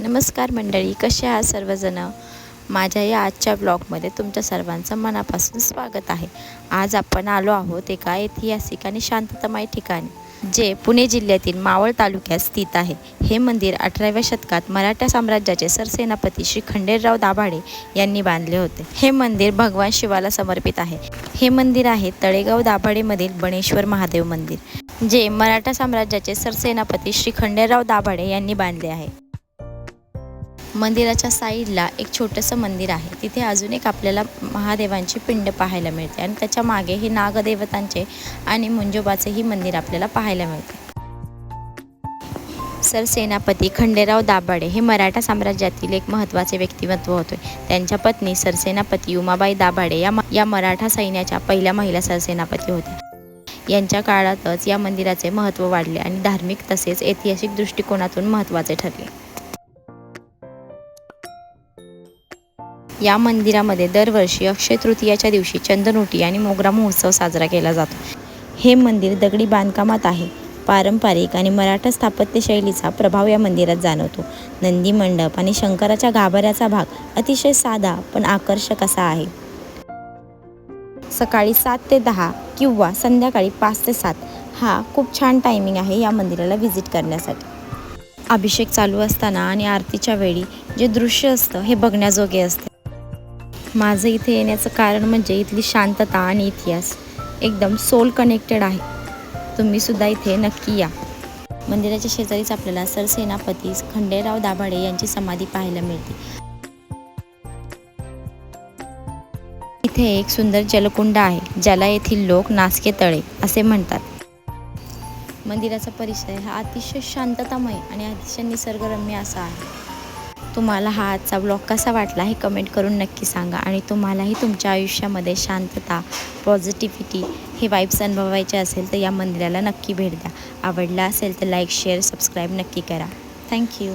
नमस्कार मंडळी कसे आहात सर्वजण? माझ्या या आजच्या ब्लॉगमध्ये तुमच्या सर्वांचं मनापासून स्वागत आहे. आज आपण आलो आहोत एका ऐतिहासिक आणि शांततामय ठिकाणी जे पुणे जिल्ह्यातील मावळ तालुक्यात स्थित आहे. हे मंदिर अठराव्या शतकात मराठा साम्राज्याचे सरसेनापती श्री खंडेरराव दाभाडे यांनी बांधले होते. हे मंदिर भगवान शिवाला समर्पित आहे. हे मंदिर आहे तळेगाव दाभाडेमधील बणेश्वर महादेव मंदिर जे मराठा साम्राज्याचे सरसेनापती श्री खंडेराव दाभाडे यांनी बांधले आहे. मंदिराच्या साईडला एक छोटंसं मंदिर आहे. तिथे अजून एक आपल्याला महादेवांची पिंड पाहायला मिळते आणि त्याच्यामागे हे नागदेवतांचे आणि मुंजोबाचेही मंदिर आपल्याला पाहायला मिळते. सरसेनापती खंडेराव दाभाडे हे मराठा साम्राज्यातील एक महत्त्वाचे व्यक्तिमत्व होते. त्यांच्या पत्नी सरसेनापती उमाबाई दाभाडे या म- या मराठा सैन्याच्या पहिल्या महिला सरसेनापती होत्या. यांच्या काळातच या मंदिराचे महत्त्व वाढले आणि धार्मिक तसेच ऐतिहासिक दृष्टिकोनातून महत्त्वाचे ठरले. या मंदिरामध्ये दरवर्षी अक्षय तृतीयाच्या दिवशी चंदनोटी आणि मोगरा महोत्सव साजरा केला जातो. हे मंदिर दगडी बांधकामात आहे. पारंपरिक आणि मराठा स्थापत्यशैलीचा प्रभाव या मंदिरात जाणवतो. नंदी मंडप आणि शंकराच्या गाभाऱ्याचा भाग अतिशय साधा पण आकर्षक असा आहे. सकाळी सात ते दहा किंवा संध्याकाळी पाच ते सात हा खूप छान टायमिंग आहे या मंदिराला व्हिजिट करण्यासाठी. अभिषेक चालू असताना आणि आरतीच्या वेळी जे दृश्य असतं हे बघण्याजोगे असते. माझं इथे येण्याचं कारण म्हणजे इथली शांतता आणि इतिहास. एकदम सोल कनेक्टेड आहे. तुम्ही सुद्धा इथे नक्की या. मंदिराच्या शेजारीच आपल्याला सरसेनापती खंडेराव दाभाडे यांची समाधी पाहायला मिळते. इथे एक सुंदर जलकुंड आहे ज्याला येथील लोक नासके तळे असे म्हणतात. मंदिराचा परिसर हा अतिशय शांततामय आणि अतिशय निसर्गरम्य असा आहे. तुम्हाला हा आजचा ब्लॉग कसा वाटला हे कमेंट करून नक्की सांगा. आणि तुम्हालाही तुमच्या आयुष्यामध्ये शांतता पॉझिटिव्हिटी हे वाईब्स अनुभवायचे असेल तर या मंदिराला नक्की भेट द्या. आवडला असेल तर लाईक शेअर सबस्क्राईब नक्की करा. थँक्यू